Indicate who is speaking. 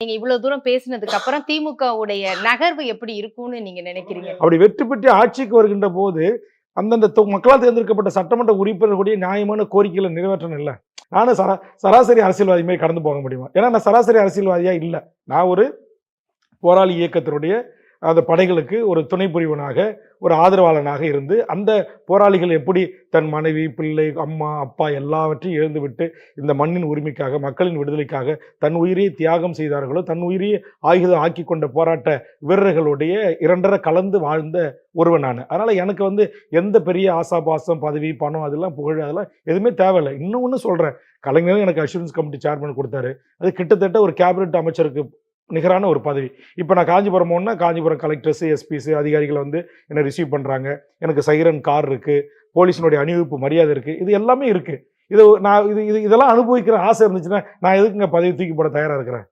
Speaker 1: நீங்க இவ்வளவு தூரம் பேசினதுக்கு அப்புறம் திமுக உடைய நகர்வு எப்படி இருக்கும்னு நீங்க நினைக்கிறீங்க?
Speaker 2: அப்படி வெற்றி பெற்று ஆட்சிக்கு வருகின்ற போது அந்தந்த தொ- மக்களால் தேர்ந்தெடுக்கப்பட்ட சட்டமன்ற உறுப்பினர்களுடைய நியாயமான கோரிக்கைகளை நிறைவேற்றணும் இல்லை. நானும் சரா சராசரி அரசியல்வாதி மாதிரி கடந்து போக முடியுமா? ஏன்னா நான் சராசரி அரசியல்வாதியா இல்லை. நான் ஒரு போராளி இயக்கத்தினுடைய அந்த படைகளுக்கு ஒரு துணை புரிவனாக ஒரு ஆதரவாளனாக இருந்து அந்த போராளிகள் எப்படி தன் மனைவி பிள்ளை அம்மா அப்பா எல்லாவற்றையும் இழந்துவிட்டு இந்த மண்ணின் உரிமைக்காக மக்களின் விடுதலைக்காக தன் உயிரையே தியாகம் செய்தார்களோ தன் உயிரையே ஆயுதம் ஆக்கி கொண்ட போராட்ட வீரர்களுடைய இரண்டரை கலந்து வாழ்ந்த ஒருவன் நான். அதனால் எனக்கு வந்து எந்த பெரிய ஆசாபாசம் பதவி பணம் அதெல்லாம் புகழ் அதெல்லாம் எதுவுமே தேவையில்லை. இன்னும் ஒன்று சொல்கிறேன் கலைஞரும் எனக்கு அஷூரன்ஸ் கமிட்டி சேர்மன் கொடுத்தாரு. அது கிட்டத்தட்ட ஒரு கேபினெட் அமைச்சருக்கு நிகரான ஒரு பதவி. இப்போ நான் காஞ்சிபுரம் போனால் காஞ்சிபுரம் கலெக்டர்ஸ் எஸ்பிஸ் அதிகாரிகள் வந்து என்னை ரிசீவ் பண்ணுறாங்க எனக்கு சைரன் கார் இருக்குது போலீஸினுடைய அணிவிப்பு மரியாதை இருக்குது இது எல்லாமே இருக்குது இது நான் இது இது இதெல்லாம் அனுபவிக்கிற ஆசை இருந்துச்சுன்னா நான் எதுக்குங்க பதவி தூக்கி போட தயாராக இருக்கிறேன்?